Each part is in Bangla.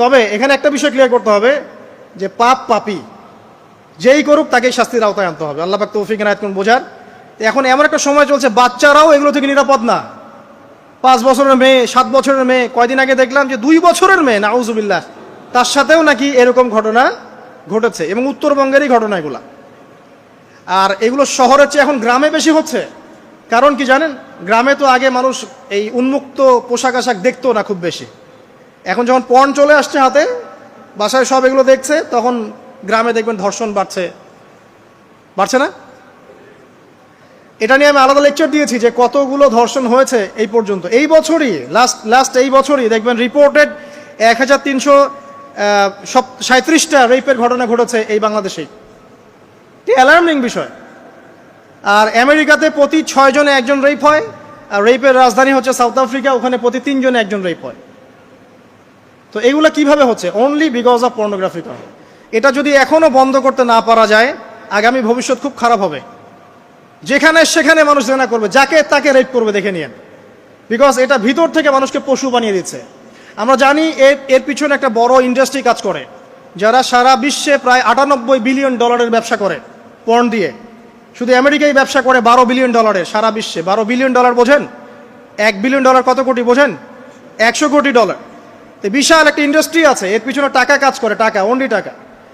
তবে এখানে একটা বিষয় ক্লিয়ার করতে হবে যে পাপ পাপি, যেই করুক তাকেই শাস্তির আওতায় আনতে হবে। আল্লাহ পাক তৌফিক এনায়ত করুন বোঝার। এখন এমন একটা সময় চলছে, বাচ্চারাও এগুলো থেকে নিরাপদ না। পাঁচ বছরের মেয়ে, সাত বছরের মেয়ে, কয়দিন আগে দেখলাম যে দুই বছরের মেয়ে, নাউজুবিল্লাহ, তার সাথেও নাকি এরকম ঘটনা ঘটেছে এবং উত্তরবঙ্গেরই ঘটনা এগুলা। আর এগুলো শহরের চেয়ে এখন গ্রামে বেশি হচ্ছে। কারণ কি জানেন? গ্রামে তো আগে মানুষ এই উন্মুক্ত পোশাক আশাক দেখতো না খুব বেশি। এখন যখন পণ চলে আসছে হাতে, বাসায় সব এগুলো দেখছে, তখন গ্রামে দেখবেন ধর্ষণ বাড়ছে। বাড়ছে না? এটা নিয়ে আমি আলাদা লেকচার দিয়েছি যে কতগুলো ধর্ষণ হয়েছে এই পর্যন্ত। এই বছরই লাস্ট লাস্ট এই বছরই দেখবেন রিপোর্টেড এক হাজার তিনশো সাঁত্রিশটা রেপের ঘটনা ঘটেছে এই বাংলাদেশেই। এটি অ্যালার্মিং বিষয়। আর আমেরিকাতে প্রতি ছয় জনে একজন রেপ হয়, আর রেপের রাজধানী হচ্ছে সাউথ আফ্রিকা ওখানে প্রতি তিনজনে একজন রেপ হয়। তো এগুলো কীভাবে হচ্ছে? অনলি বিকজ অফ পর্নোগ্রাফি কারণ এটা যদি এখনও বন্ধ করতে না পারা যায়, আগামী ভবিষ্যৎ খুব খারাপ হবে। যেখানে সেখানে মানুষ জেনা করবে, যাকে তাকে রেপ করবে, দেখে নিয়েন। বিকজ এটা ভিতর থেকে মানুষকে পশু বানিয়ে দিচ্ছে। আমরা জানি এর এর পিছনে একটা বড় ইন্ডাস্ট্রি কাজ করে, যারা সারা বিশ্বে প্রায় আটানব্বই বিলিয়ন ডলারের ব্যবসা করে পর্ন দিয়ে। শুধু আমেরিকায় ব্যবসা করে বারো বিলিয়ন ডলারের সারা বিশ্বে। বারো বিলিয়ন ডলার বোঝেন? এক বিলিয়ন ডলার কত কোটি বোঝেন? একশো কোটি ডলার তো বিশাল একটা ইন্ডাস্ট্রি আছে, এর পিছনে টাকা কাজ করে, টাকা অনলি টাকা।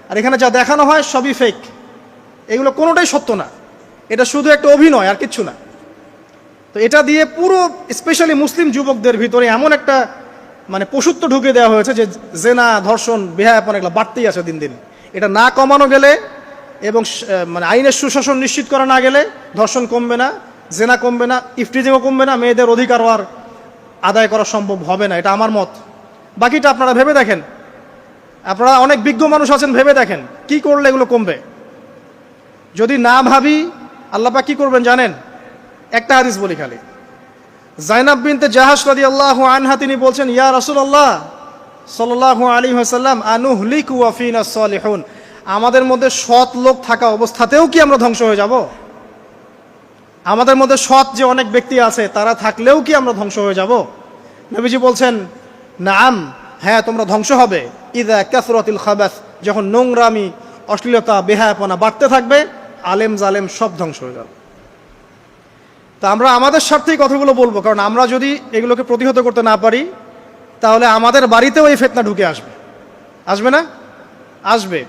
আর এখানে যা দেখানো হয় সবই ফেক এগুলো কোনোটাই সত্য না। এটা শুধু একটা অভিনয়, আর কিচ্ছু না। তো এটা দিয়ে পুরো স্পেশালি মুসলিম যুবকদের ভিতরে এমন একটা মানে পশুত্ব ঢুকে দেওয়া হয়েছে যে জেনা, ধর্ষণ, বেহায়াপন এগুলো বাড়তেই আছে দিন দিন। এটা না কমানো গেলে এবং মানে আইনের সুশাসন নিশ্চিত করা না গেলে ধর্ষণ কমবে না, জেনা কমবে না ইফটিজিংও কমবে না, মেয়েদের অধিকার আর আদায় করা সম্ভব হবে না। এটা আমার মত। বাকিটা আপনারা ভেবে দেখেন। আপনারা অনেক বিজ্ঞ মানুষ আছেন, ভেবে দেখেন, কি করলে এগুলো কমবে? যদি না ভাবি আল্লাপা কি করবেন জানেন? একটা হাদিস বলি খালি। জাইনাব বিনতে জাহাজ রাদি আল্লাহ আনহা, তিনি বলছেন, ইয়া রাসুল আল্লাহ সাল্লাহ আলী হাসাল্লাম আনুহলিক ওয়াফিনা আমাদের মধ্যে সৎ লোক থাকা অবস্থাতেও কি আমরা ধ্বংস হয়ে যাব? আমাদের মধ্যে সৎ যে অনেক ব্যক্তি আছে, তারা থাকলেও কি আমরা ধ্বংস হয়ে যাব? নবীজি বলছেন নাম হ্যাঁ তোমরা ধ্বংস হবে। ইদা ক্যাসরতিল খাবাস, যখন নোংরামি, অশ্লীলতা, বেহায়াপনা বাড়তে থাকবে, আলেম জালেম সব ধ্বংস হয়ে যাবে। তা আমরা আমাদের স্বার্থেই কথাগুলো বলব, কারণ আমরা যদি এগুলোকে প্রতিহত করতে না পারি, তাহলে আমাদের বাড়িতেও এই ফেতনা ঢুকে আসবে। আসবে না? আসবে।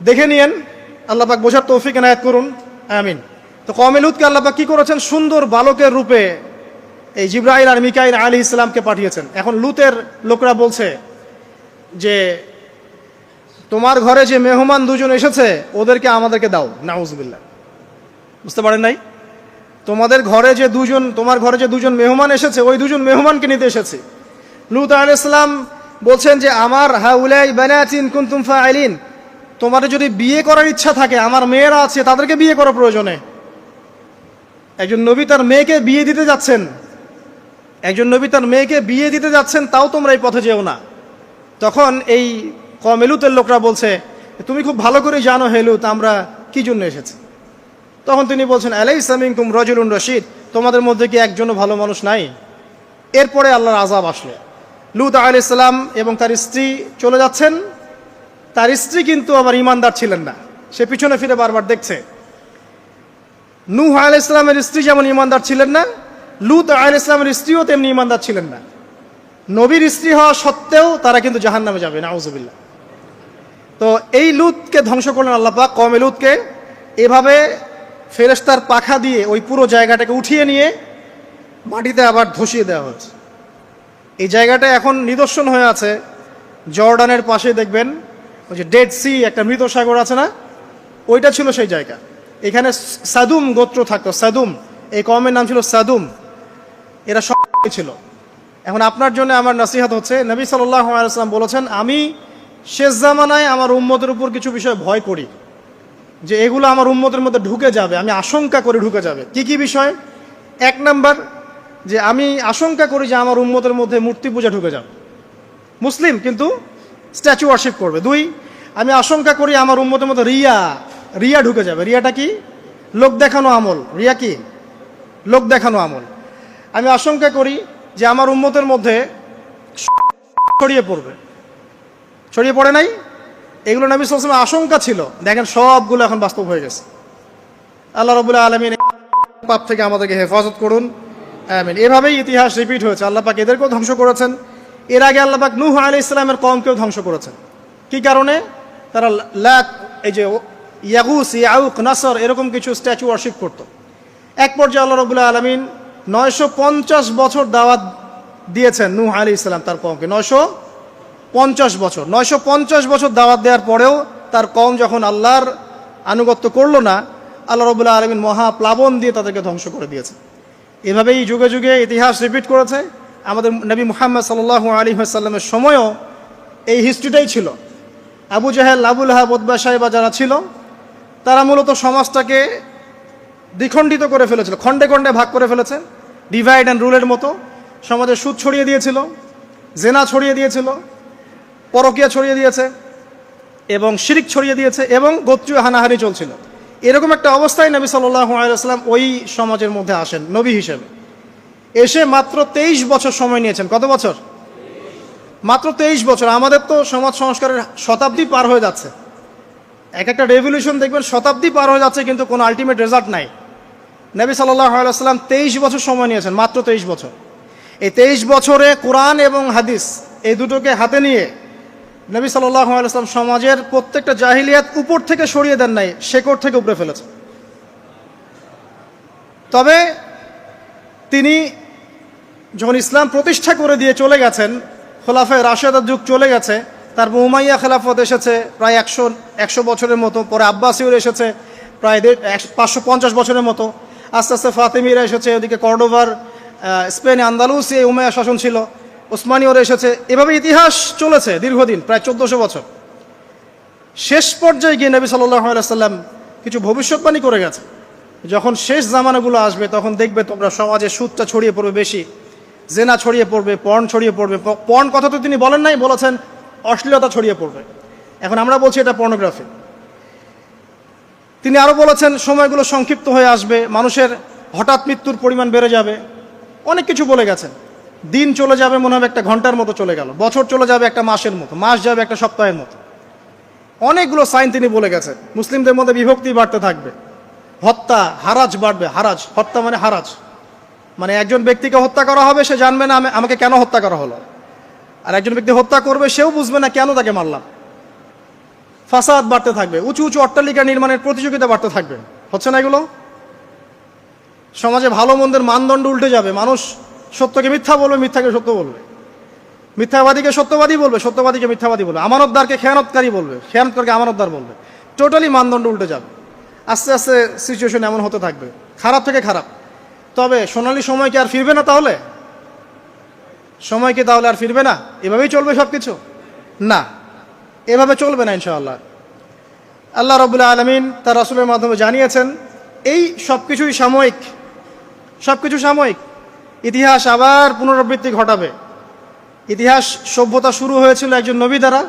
দেখে নিয়েন আল্লাপাক বোঝার তৌফিক এনায়ত করুন। আমিন। তো কমেলুদকে আল্লাপাক কি করেছেন? সুন্দর বালকের রূপে এই জিব্রাইল আর মিকাইল আলী ইসলামকে পাঠিয়েছেন। এখন লুতের লোকরা বলছে যে, তোমার ঘরে যে মেহমান দুজন এসেছে, ওদেরকে আমাদেরকে দাও। নাউজবিল্লা বুঝতে পারেন নাই? তোমাদের ঘরে যে দুজন, তোমার ঘরে যে দুজন মেহমান এসেছে, ওই দুজন মেহমানকে নিতে এসেছে। লুত আল ইসলাম বলছেন যে, আমার হাউলাই বানাচিন কুন্তুম ফাইলিন। তোমাদের যদি বিয়ে করার ইচ্ছা থাকে, আমার মেয়েরা আছে, তাদেরকে বিয়ে করা প্রয়োজনে। একজন নবী তার মেয়েকে বিয়ে দিতে যাচ্ছেন। একজন নবী তার মেয়েকে বিয়ে দিতে যাচ্ছেন, তাও তোমরা এই পথে যেও না। তখন এই কমেলুতের লোকরা বলছে, তুমি খুব ভালো করে জানো হেলুত, আমরা কি জন্য এসেছি? তখন তিনি বলছেন আলাই সামিংকুম রজুলুন রশিদ, তোমাদের মধ্যে কি একজনও ভালো মানুষ নাই? এরপরে আল্লাহর আজাব আসলো। লুত আল ইসলাম এবং তার স্ত্রী চলে যাচ্ছেন। তার স্ত্রী কিন্তু আবার ইমানদার ছিলেন না, সে পিছনে ফিরে বারবার দেখছে। নূহ আল ইসলামের স্ত্রী যেমন ইমানদার ছিলেন না লুত আল ইসলামের স্ত্রীও তেমনি ইমানদার ছিলেন না। নবীর স্ত্রী হওয়া সত্ত্বেও তারা কিন্তু জাহান নামে যাবে, নাউজুবিল্লাহ। তো এই লুতকে ধ্বংস করলেন আল্লাহ পাক কমে লুতকে। এভাবে ফেরেস্তার পাখা দিয়ে ওই পুরো জায়গাটাকে উঠিয়ে নিয়ে মাটিতে আবার ধসিয়ে দেওয়া হয়েছে। এই জায়গাটা এখন নিদর্শন হয়ে আছে। জর্ডানের পাশে দেখবেন ওই যে ডেড সি একটা মৃত সাগর আছে না? ওইটা ছিল সেই জায়গা। এখানে সাদুম গোত্র থাকতো, সাদুম। এই কমের নাম ছিল সাদুম। এরা সব ছিল। এখন আপনার জন্য আমার নসিহত হচ্ছে, নবী আলাইসাল্লাম বলেছেন, আমি শেষ জামানায় আমার উম্মতের উপর কিছু বিষয় ভয় করি। যে এগুলো আমার উম্মতের মধ্যে ঢুকে যাবে, আমি আশঙ্কা করে ঢুকে যাবে। কি কি বিষয়? এক নাম্বার, যে আমি আশঙ্কা করি যে আমার উম্মতের মধ্যে মূর্তি পূজা ঢুকে যাবে। মুসলিম, কিন্তু স্ট্যাচু ওয়ার্শিপ করবে। দুই, আমি আশঙ্কা করি আমার উম্মতের মধ্যে রিয়া রিয়া ঢুকে যাবে। রিয়াটা কি? লোক দেখানো আমল। রিয়া কি? লোক দেখানো আমল। আমি আশঙ্কা করি যে আমার উন্মতের মধ্যে ছড়িয়ে পড়বে। ছড়িয়ে পড়ে নাই? এগুলো নবী সালামের আশঙ্কা ছিল। দেখেন সবগুলো এখন বাস্তব হয়ে গেছে। আল্লাহ রবুল্লাহ আলমিন পাপ থেকে আমাদেরকে হেফাজত করুন। আমিন। এভাবেই ইতিহাস রিপিট হয়েছে। আল্লাহ পাক এদেরকেও ধ্বংস করেছেন। এর আগে আল্লাহ পাক নূহ আলী ইসলামের কমকেও ধ্বংস করেছেন। কি কারণে? তারা লাত এই যে ইয়াগুস, ইয়াউক, নাসর এরকম কিছু স্ট্যাচু ওয়ার্শিপ করতো। এক পর্যায়ে আল্লাহ রবুল্লাহ আলমিন নয়শো পঞ্চাশ বছর দাওয়াত দিয়েছেন নূহ আলী ইসলাম তার কমকে নয়শো পঞ্চাশ বছর। নয়শো পঞ্চাশ বছর দাওয়াত দেওয়ার পরেও তার কম যখন আল্লাহর আনুগত্য করল না, আল্লাহ রবুল্লাহ আলমিন মহা প্লাবন দিয়ে তাদেরকে ধ্বংস করে দিয়েছে। এভাবেই যুগে যুগে ইতিহাস রিপিট করেছে। আমাদের নবী মুহাম্মদ সাল্লাহ আলী সাল্লামের সময়ও এই হিস্ট্রিটাই ছিল। আবু জাহেল আবুল হাব ওদবা সাহেবা যারা ছিল, তারা মূলত সমাজটাকে দ্বিখণ্ডিত করে ফেলেছিল, খণ্ডে খণ্ডে ভাগ করে ফেলেছে। ডিভাইড অ্যান্ড রুলের মতো। সমাজে সুদ ছড়িয়ে দিয়েছিল, জেনা ছড়িয়ে দিয়েছিল, পরকিয়া ছড়িয়ে দিয়েছে, এবং শিরিক ছড়িয়ে দিয়েছে, এবং গোত্রীয় হানাহানি চলছিল। এরকম একটা অবস্থায় নবী আলাইসলাম ওই সমাজের মধ্যে আসেন, নবী হিসেবে। এসে মাত্র তেইশ বছর সময় নিয়েছেন। কত বছর? মাত্র তেইশ বছর। আমাদের তো সমাজ সংস্কারের শতাব্দী পার হয়ে যাচ্ছে। এক একটা রেভলিউশন দেখবেন, শতাব্দী পার হয়ে যাচ্ছে, কিন্তু কোনো আলটিমেট রেজাল্ট নাই। নবী সাল্লাহ আলাইসাল্লাম তেইশ বছর সময় নিয়েছেন, মাত্র তেইশ বছর। এই তেইশ বছরে কোরআন এবং হাদিস এই দুটোকে হাতে নিয়ে নবী সাল্লাহ আলাইসলাম সমাজের প্রত্যেকটা জাহিলিয়াত উপর থেকে সরিয়ে দেন নাই, শেকড় থেকে উপরে ফেলেছে তবে তিনি যখন ইসলাম প্রতিষ্ঠা করে দিয়ে চলে গেছেন, খোলাফায় রাশেদার যুগ চলে গেছে তারপর উমাইয়া খেলাফত এসেছে, প্রায় একশো একশো বছরের মতো, পরে আব্বাসিউর এসেছে, প্রায় দেড় পাঁচশো পঞ্চাশ বছরের মতো। আস্তে আস্তে ফাতেমিরা এসেছে, ওদিকে কর্ডোভার স্পেনে আন্দালুস এই উমাইয়া শাসন ছিল, ওসমানীয়রা এসেছে। এভাবে ইতিহাস চলেছে দীর্ঘদিন, প্রায় চোদ্দোশো বছর। শেষ পর্যায়ে গিয়ে নবী সাল্লাম কিছু ভবিষ্যৎবাণী করে গেছে। যখন শেষ জামানাগুলো আসবে, তখন দেখবে তোমরা সমাজে সুদটা ছড়িয়ে পড়বে বেশি, জেনা ছড়িয়ে পড়বে পর্ন ছড়িয়ে পড়বে। পর্ন কথা তো তিনি বলেন নাই, বলেছেন অশ্লীলতা ছড়িয়ে পড়বে। এখন আমরা বলছি এটা পর্নোগ্রাফি তিনি আরও বলেছেন, সময়গুলো সংক্ষিপ্ত হয়ে আসবে, মানুষের হঠাৎ মৃত্যুর পরিমাণ বেড়ে যাবে। অনেক কিছু বলে গেছেন। দিন চলে যাবে মনে হবে একটা ঘণ্টার মতো চলে গেল, বছর চলে যাবে একটা মাসের মতো, মাস যাবে একটা সপ্তাহের মতো। অনেকগুলো সাইন তিনি বলে গেছেন, মুসলিমদের মধ্যে বিভক্তি বাড়তে থাকবে, হত্যা, হারাজ বাড়বে, হারাজ, হত্যা মানে হারাজ। মানে একজন ব্যক্তিকে হত্যা করা হবে, সে জানবে না আমাকে কেন হত্যা করা হলো। আর একজন ব্যক্তি হত্যা করবে, সেও বুঝবে না কেন তাকে মারলাম। ফাসাদ বাড়তে থাকবে, উঁচু উঁচু অট্টালিকা নির্মাণের প্রতিযোগিতা বাড়তে থাকবে। হচ্ছে না এগুলো? সমাজে ভালো মন্দের মানদণ্ড উল্টে যাবে। মানুষ সত্যকে মিথ্যা বলবে, মিথ্যাকে সত্য বলবে। মিথ্যাবাদীকে সত্যবাদী বলবে, সত্যবাদীকে মিথ্যাবাদী বলবে। আমানতদারকে খেয়ানতকারী বলবে, খেয়ানতকারকে আমানতদার বলবে। টোটালি মানদণ্ড উল্টে যাবে। আস্তে আস্তে সিচুয়েশন এমন হতে থাকবে। খারাপ থেকে খারাপ। তবে সোনালি সময় কি আর ফিরবে না তাহলে? সময় কি তাহলে আর ফিরবে না? এভাবেই চলবে সব কিছু না। এভাবে চলবে না ইনশাআল্লাহ। আল্লাহ রবুল্লাহ আলমিন তার রসুলের মাধ্যমে জানিয়েছেন, এই সব কিছুই সাময়িক সব কিছু সাময়িক। ইতিহাস আবার পুনরাবৃত্তি ঘটাবে। ইতিহাস সভ্যতা শুরু হয়েছিল একজন নবী দ্বারা,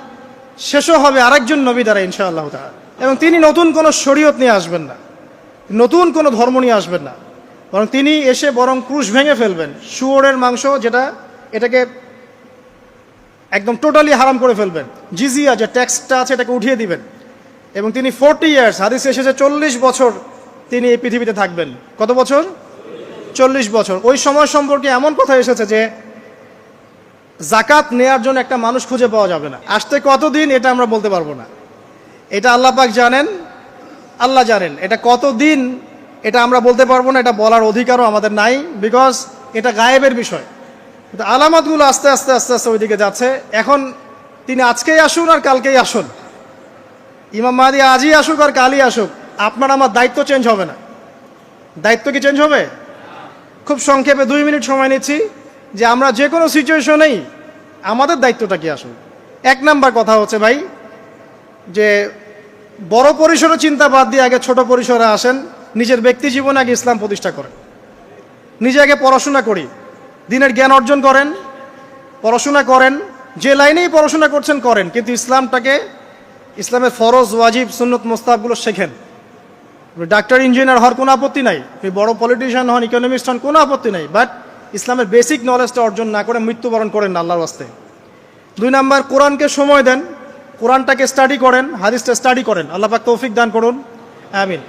শেষও হবে আরেকজন নবী দ্বারা ইনশাআল্লাহ তাআলা। এবং তিনি নতুন কোনো শরীয়ত নিয়ে আসবেন না, নতুন কোনো ধর্ম নিয়ে আসবেন না। বরং তিনি এসে বরং ক্রুশ ভেঙে ফেলবেন, শুয়োরের মাংস যেটা, এটাকে একদম টোটালি হারাম করে ফেলবেন। জিজিয়া যে ট্যাক্সটা আছে এটাকে উঠিয়ে দিবেন। এবং তিনি ফোরটি ইয়ার্স হাদিস এসেছে চল্লিশ বছর তিনি এই পৃথিবীতে থাকবেন। কত বছর? চল্লিশ বছর। ওই সময় সম্পর্কে এমন কথা এসেছে যে, জাকাত নেয়ার জন্য একটা মানুষ খুঁজে পাওয়া যাবে না। আসতে কতদিন এটা আমরা বলতে পারব না। এটা আল্লাহ পাক জানেন, আল্লাহ জানেন। এটা কতদিন এটা আমরা বলতে পারব না, এটা বলার অধিকারও আমাদের নাই। বিকজ এটা গায়েবের বিষয়। কিন্তু আলামতগুলো আস্তে আস্তে আস্তে আস্তে ওইদিকে যাচ্ছে। এখন তিনি আজকেই আসুন আর কালকেই আসুন। ইমাম মাহাদি আজই আসুক আর কালই আসুক, আপনার আমার দায়িত্ব চেঞ্জ হবে না। দায়িত্ব কি চেঞ্জ হবে? খুব সংক্ষেপে দুই মিনিট সময় নিচ্ছি যে আমরা যে কোনো সিচুয়েশনেই আমাদের দায়িত্বটা কি আসলে এক নাম্বার কথা হচ্ছে ভাই, যে বড় পরিসরে চিন্তা বাদ দিয়ে আগে ছোট পরিসরে আসেন, নিজের ব্যক্তি জীবনে আগে ইসলাম প্রতিষ্ঠা করেন। নিজে আগে পড়াশোনা করি। দিনের জ্ঞান অর্জন করেন, পড়াশোনা করেন, যে লাইনেই পড়াশোনা করছেন করেন, কিন্তু ইসলামটাকে, ইসলামের ফরজ, ওয়াজিব, সুন্নত মোস্তাবগুলো শেখেন। ডাক্তার, ইঞ্জিনিয়ার হওয়ার কোনো আপত্তি নাই আপনি বড় পলিটিশিয়ান হন ইকোনমিস্ট হন, কোনো আপত্তি নাই বাট ইসলামের বেসিক নলেজটা অর্জন না করে মৃত্যুবরণ করেন আল্লাহর বাস্তে দুই নাম্বার, কোরআনকে সময় দেন, কোরআনটাকে স্টাডি করেন, হাদিসটা স্টাডি করেন। আল্লাহ পাক তৌফিক দান করুন। আমিন।